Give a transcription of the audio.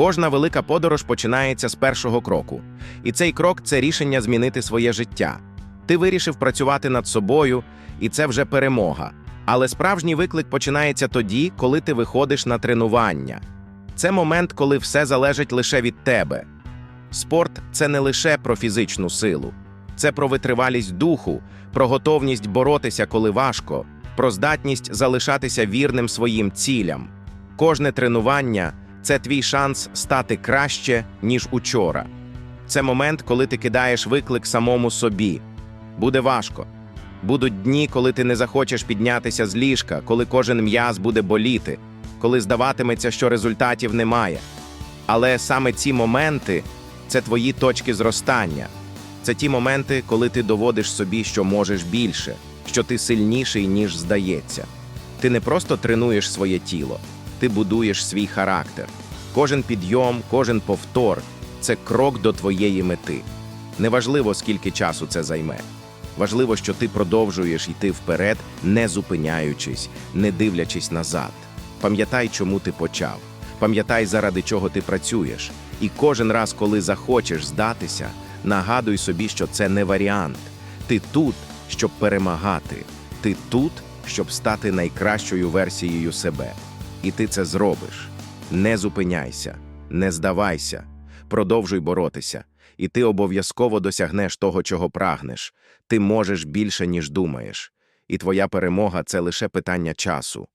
Кожна велика подорож починається з першого кроку. І цей крок це рішення змінити своє життя. Ти вирішив працювати над собою, і це вже перемога. Але справжній виклик починається тоді, коли ти виходиш на тренування. Це момент, коли все залежить лише від тебе. Спорт це не лише про фізичну силу, це про витривалість духу, про готовність боротися, коли важко, про здатність залишатися вірним своїм цілям. Кожне тренування це твій шанс стати краще, ніж учора. Це момент, коли ти кидаєш виклик самому собі. Буде важко. Будуть дні, коли ти не захочеш піднятися з ліжка, коли кожен м'яз буде боліти, коли здаватиметься, що результатів немає. Але саме ці моменти це твої точки зростання. Це ті моменти, коли ти доводиш собі, що можеш більше, що ти сильніший, ніж здається. Ти не просто тренуєш своє тіло, ти будуєш свій характер. Кожен підйом, кожен повтор це крок до твоєї мети. Неважливо, скільки часу це займе. Важливо, що ти продовжуєш йти вперед, не зупиняючись, не дивлячись назад. Пам'ятай, чому ти почав. Пам'ятай, заради чого ти працюєш. І кожен раз, коли захочеш здатися, нагадуй собі, що це не варіант. Ти тут, щоб перемагати. Ти тут, щоб стати найкращою версією себе. І ти це зробиш. Не зупиняйся, не здавайся, продовжуй боротися, і ти обов'язково досягнеш того, чого прагнеш. Ти можеш більше, ніж думаєш. І твоя перемога це лише питання часу.